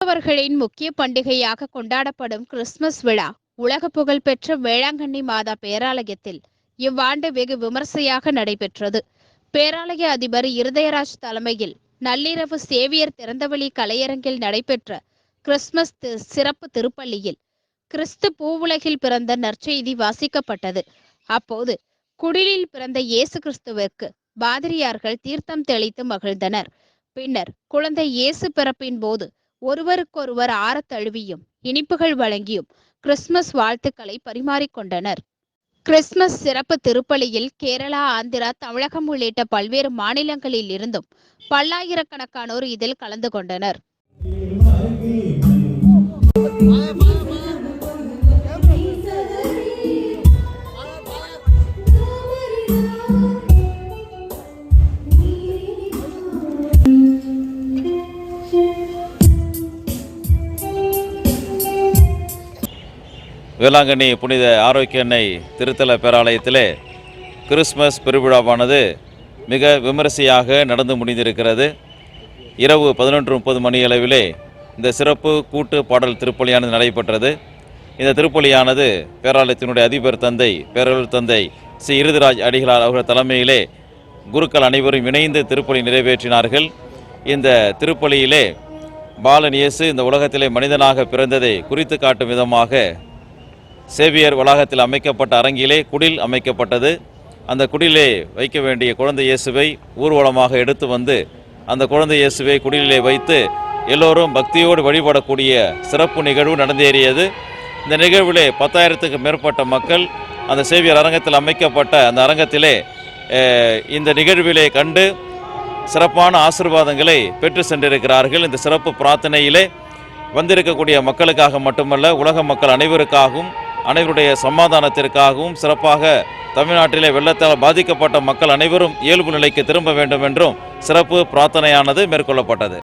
கிறிஸ்தவர்களின் முக்கிய பண்டிகையாக கொண்டாடப்படும் கிறிஸ்துமஸ் விழா உலக புகழ்பெற்ற வேளாங்கண்ணி மாதா பேராலயத்தில் இவ்வாண்டு வெகு விமர்சையாக நடைபெற்றது. பேராலய அதிபர் இருதயராஜ் தலைமையில் நள்ளிரவு சேவியர் திறந்தவெளி கலையரங்கில் நடைபெற்ற கிறிஸ்துமஸ் சிறப்பு திருப்பள்ளியில் கிறிஸ்து பூவுலகில் பிறந்த நற்செய்தி வாசிக்கப்பட்டது. அப்போது குடிலில் பிறந்த இயேசு கிறிஸ்துவிற்கு பாதிரியார்கள் தீர்த்தம் தெளித்து மகிழ்ந்தனர். பின்னர் குழந்தை இயேசு பிறப்பின் போது ஒருவருக்கொருவர் ஆறத் தழுவியும் இனிப்புகள் வழங்கியும் கிறிஸ்துமஸ் வாழ்த்துக்களை பரிமாறிக்கொண்டனர் கிறிஸ்துமஸ் சிறப்பு திருப்பலியில் கேரளா ஆந்திரா தமிழகம் உள்ளிட்ட பல்வேறு மாநிலங்களில் இருந்தும் பல்லாயிரக்கணக்கானோர் இதில் கலந்து கொண்டனர். வேளாங்கண்ணி புனித ஆரோக்கிய அன்னை திருத்தல பேராலயத்திலே கிறிஸ்மஸ் பெருவிழாவானது மிக விமரிசையாக நடந்து முடிந்திருக்கிறது. இரவு பதினொன்று முப்பது மணியளவிலே இந்த சிறப்பு கூட்டு பாடல் திருப்பலியானது நடைபெற்றது. இந்த திருப்பலியானது பேராலயத்தினுடைய அதிபர் தந்தை பேரவர் தந்தை ஸ்ரீ இருதிராஜ் அடிகளார் அவர்கள் தலைமையிலே குருக்கள் அனைவரும் இணைந்து திருப்பலி நிறைவேற்றினார்கள். இந்த திருப்பலியிலே பாலன் இயேசு இந்த உலகத்திலே மனிதனாக பிறந்ததை குறித்து காட்டும் விதமாக சேவியர் வளாகத்தில் அமைக்கப்பட்ட அரங்கிலே குடில் அமைக்கப்பட்டது. அந்த குடிலே வைக்க வேண்டிய குழந்தை இயேசுவை ஊர்வலமாக எடுத்து வந்து அந்த குழந்தை இயேசுவை குடிலே வைத்து எல்லோரும் பக்தியோடு வழிபடக்கூடிய சிறப்பு நிகழ்வு நடந்தேறியது. இந்த நிகழ்விலே பத்தாயிரத்துக்கு மேற்பட்ட மக்கள் அந்த சேவியர் அரங்கத்தில் அமைக்கப்பட்ட அந்த அரங்கத்திலே இந்த நிகழ்விலே கண்டு சிறப்பான ஆசீர்வாதங்களை பெற்று சென்றிருக்கிறார்கள். இந்த சிறப்பு பிரார்த்தனையிலே வந்திருக்கக்கூடிய மக்களுக்காக மட்டுமல்ல உலக மக்கள் அனைவருக்காகவும் அனைவருடைய சமாதானத்திற்காகவும் சிறப்பாக தமிழ்நாட்டிலே வெள்ளத்தால் பாதிக்கப்பட்ட மக்கள் அனைவரும் இயல்பு நிலைக்கு திரும்ப வேண்டும் என்றும் சிறப்பு பிரார்த்தனையானது மேற்கொள்ளப்பட்டது.